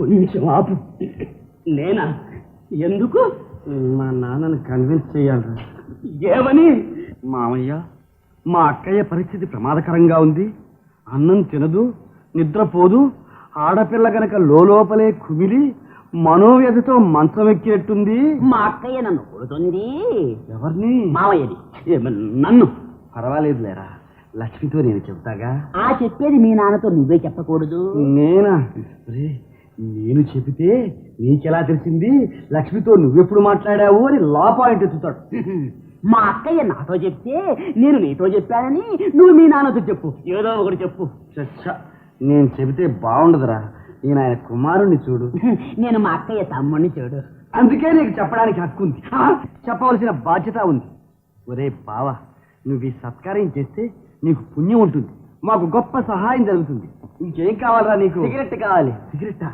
కొంచెం ఆపు. నేనా? ఎందుకు? మా నాన్నని కన్విన్స్ చేయాలి ఏమని? మామయ్య మా అక్కయ్య పరిస్థితి ప్రమాదకరంగా ఉంది. అన్నం తినదు నిద్రపోదు ఆడపిల్ల గనక లోపలే కుమిలి మనోవ్యధతో మంచం ఎక్కినట్టుంది. మా అక్కయ్య నన్ను కొడుతుంది. ఎవరిని? మావయ్యది ఏమ- నన్ను? పర్వాలేదు లేరా లక్ష్మితో నేను చెప్తాగా? ఆ చెప్పేది మీ నాన్నతో నువ్వే చెప్పకూడదు. నేనా? రే నేను చెబితే నీకెలా తెలిసింది? లక్ష్మితో నువ్వెప్పుడు మాట్లాడావు అని లా పాయింట్ ఎత్తుతాడు. మా అక్కయ్య నాతో చెప్తే నేను నీతో చెప్పానని నువ్వు మీ నాన్నతో చెప్పు. ఏదో ఒకటి చెప్పు. చచ్చ నేను చెబితే బాగుండదురా. నేను ఆయన కుమారుణ్ణి చూడు. నేను మా అక్కయ్య తమ్ముడిని చూడు. అందుకే నీకు చెప్పడానికి హక్కు ఉంది. చెప్పవలసిన బాధ్యత ఉంది. ఒరే బావా నువ్వు ఈ సత్కారం చేస్తే నీకు పుణ్యం ఉంటుంది. మాకు గొప్ప సహాయం జరుగుతుంది. ఇంకేం కావాలరా నీకు? సిగరెట్ కావాలి. సిగరెట్టా?